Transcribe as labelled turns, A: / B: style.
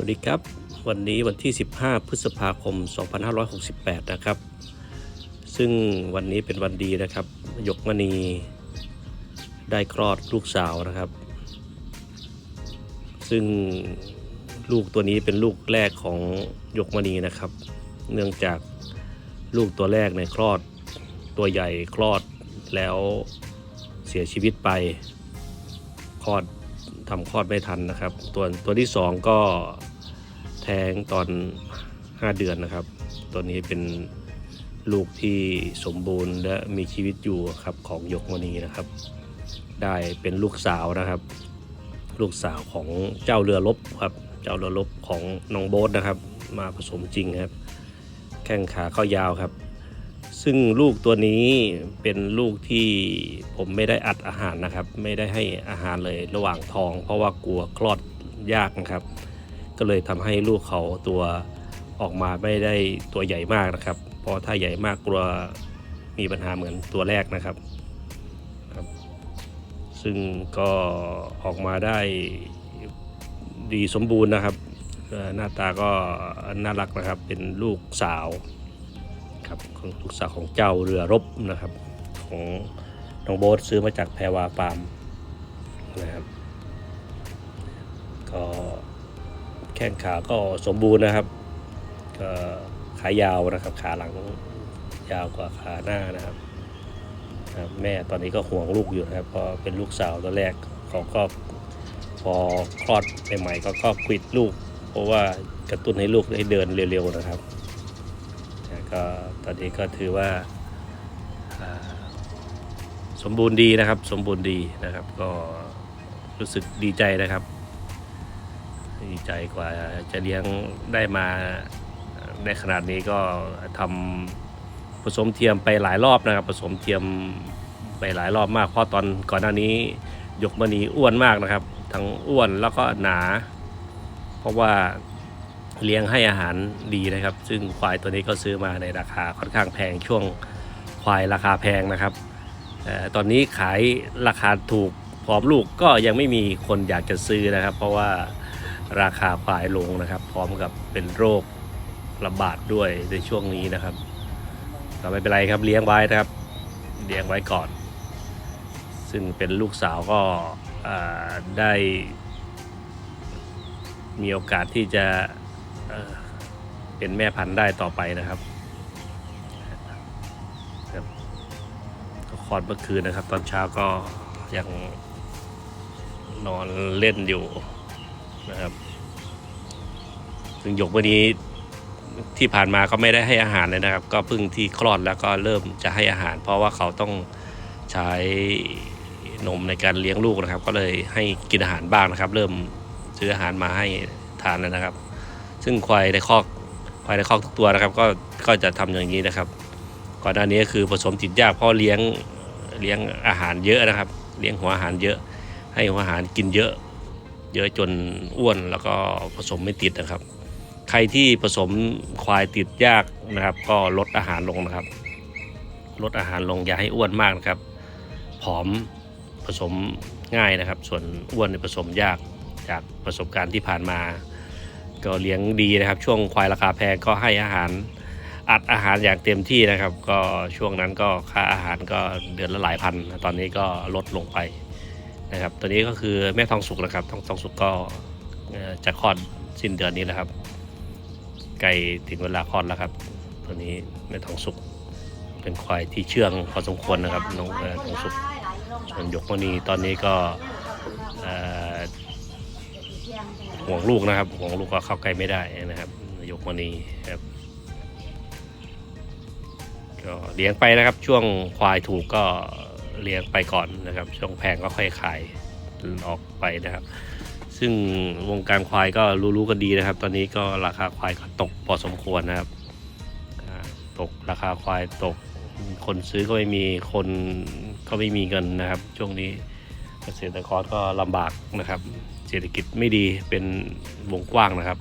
A: วัสดีครับ วันนี้วันที่ 15 พฤษภาคม 2568 นะครับ ซึ่งวันนี้เป็นวันดีนะครับยกมณีได้คลอดลูกสาวนะครับ ซึ่งลูกตัวนี้เป็นลูกแรกของยกมณีนะครับ เนื่องจากลูกตัวแรกในคลอดตัวใหญ่คลอดแล้วเสียชีวิตไปคลอดทำคลอดไม่ทันนะครับ ตัวตัวที่สองก็ ท้งตอน 5 เดือนนะครับ ตัวนี้เป็นลูกที่สมบูรณ์และมีชีวิตอยู่ครับของยกมณีนะครับ ได้เป็นลูกสาวนะครับ ลูกสาวของเจ้าเรือรบครับ เจ้าเรือรบของน้องโบ๊ทนะครับ มาผสมจริงครับ แข้งขาก็ยาวครับ ซึ่งลูกตัวนี้เป็นลูกที่ผมไม่ได้อัดอาหารนะครับ ไม่ได้ให้อาหารเลยระหว่างท้อง เพราะว่ากลัวคลอดยากนะครับ ก็เลยทำให้ลูกเขาตัวออกมาไม่ได้ตัวใหญ่มากนะครับ เพราะถ้าใหญ่มากกลัวมีปัญหาเหมือนตัวแรกนะครับครับ ซึ่งก็ออกมาได้ดีสมบูรณ์นะครับ หน้าตาก็น่ารักนะครับเป็นลูกสาวครับของลูกสาวของเจ้าเรือรบนะครับ ของน้องโบ๊ทซื้อมาจากแพรวาฟาร์มนะครับก็ แข้งขาก็สมบูรณ์นะครับก็ขายาวนะครับ ขาหลังยาวกว่าขาหน้านะครับครับแม่ตอนนี้ก็ห่วงลูกอยู่นะครับเพราะเป็นลูกสาวตัวแรกเขาก็พอคลอดใหม่ๆก็ก็ควิดลูก เพราะว่ากระตุ้นให้ลูกได้เดินเร็วๆนะครับแต่ก็ตอนนี้ก็ถือว่าสมบูรณ์ดีนะครับ สมบูรณ์ดีนะครับ ก็รู้สึกดีใจนะครับ ดีใจกว่าจะเลี้ยงได้มาในขนาดนี้ก็ทำผสมเทียมไปหลายรอบนะครับ ผสมเทียมไปหลายรอบมาก เพราะตอนก่อนหน้านี้ยกมณีอ้วนมากนะครับ ทั้งอ้วนแล้วก็หนา เพราะว่าเลี้ยงให้อาหารดีนะครับ ซึ่งควายตัวนี้ก็ซื้อมาในราคาค่อนข้างแพงช่วงควายราคาแพงนะครับออตอนนี้ขายราคาถูกพร้อมลูกก็ยังไม่มีคนอยากจะซื้อนะครับ เพราะว่า ราคาควายลงนะครับ พร้อมกับเป็นโรคระบาดด้วยในช่วงนี้นะครับก็ไม่เป็นไรครับเลี้ยงไว้นะครับเลี้ยงไว้ก่อน ซึ่งเป็นลูกสาวก็ได้ มีโอกาสที่จะเเป็นแม่พันธุ์ได้ต่อไปนะครับครับก็คลอดเมื่อคืนนะครับ ตอนเช้าก็ยังนอนเล่นอยู่ นะครับ ซึ่งหยกวันนี้ที่ผ่านมาก็ไม่ได้ให้อาหารเลยนะครับ ก็เพิ่งที่คลอดแล้วก็เริ่มจะให้อาหาร เพราะว่าเขาต้องใช้นมในการเลี้ยงลูกนะครับ ก็เลยให้กินอาหารบ้างนะครับ เริ่มซื้ออาหารมาให้ทานแล้วนะครับ ซึ่งควายในคอกควายในคอกทุกตัวนะครับ ก็ก็จะทำอย่างนี้นะครับ ก่อนหน้านี้คือผสมติดยากเพราะเลี้ยงเลี้ยงอาหารเยอะนะครับ เลี้ยงหัวอาหารเยอะ ให้หัวอาหารกินเยอะ เยอะจนอ้วนแล้วก็ผสมไม่ติดนะครับ ใครที่ผสมควายติดยากนะครับ ก็ลดอาหารลงนะครับ ลดอาหารลงอย่าให้อ้วนมากนะครับ ผอมผสมง่ายนะครับ ส่วนอ้วนเนี่ยผสมยากจากประสบการณ์ที่ผ่านมา ก็เลี้ยงดีนะครับ ช่วงควายราคาแพงก็ให้อาหารอัดอาหารอย่างเต็มที่นะครับ ก็ช่วงนั้นก็ค่าอาหารก็เดือนละหลายพัน ตอนนี้ก็ลดลงไป นะครับ ตัวนี้ก็คือแม่ทองสุกนะครับทองทองสุกก็จะคลอดสิ้นเดือนนี้นะครับใกล้ถึงเวลาคลอดแล้วครับ ตัวนี้แม่ทองสุกเป็นควายที่เชื่องพอสมควรนะครับน้องทองสุกส่วนหยกมณีตอนนี้ก็ห่วงลูกนะครับห่วงลูกก็เข้าใกล้ไม่ได้นะครับหยกมณีครับก็เลี้ยงไปนะครับช่วงควายถูกก็ เลี้ยงไปก่อนนะครับ ช่วงแพงก็ค่อยขายออกไปนะครับ ซึ่งวงการควายก็รู้ๆกันดีนะครับ ตอนนี้ก็ราคาควายก็ตกพอสมควรนะครับตกราคาควายตกคนซื้อก็ไม่มีคนก็ไม่มีเงินนะครับ ช่วงนี้เกษตรกรก็ลำบากนะครับ เศรษฐกิจไม่ดีเป็นวงกว้างนะครับ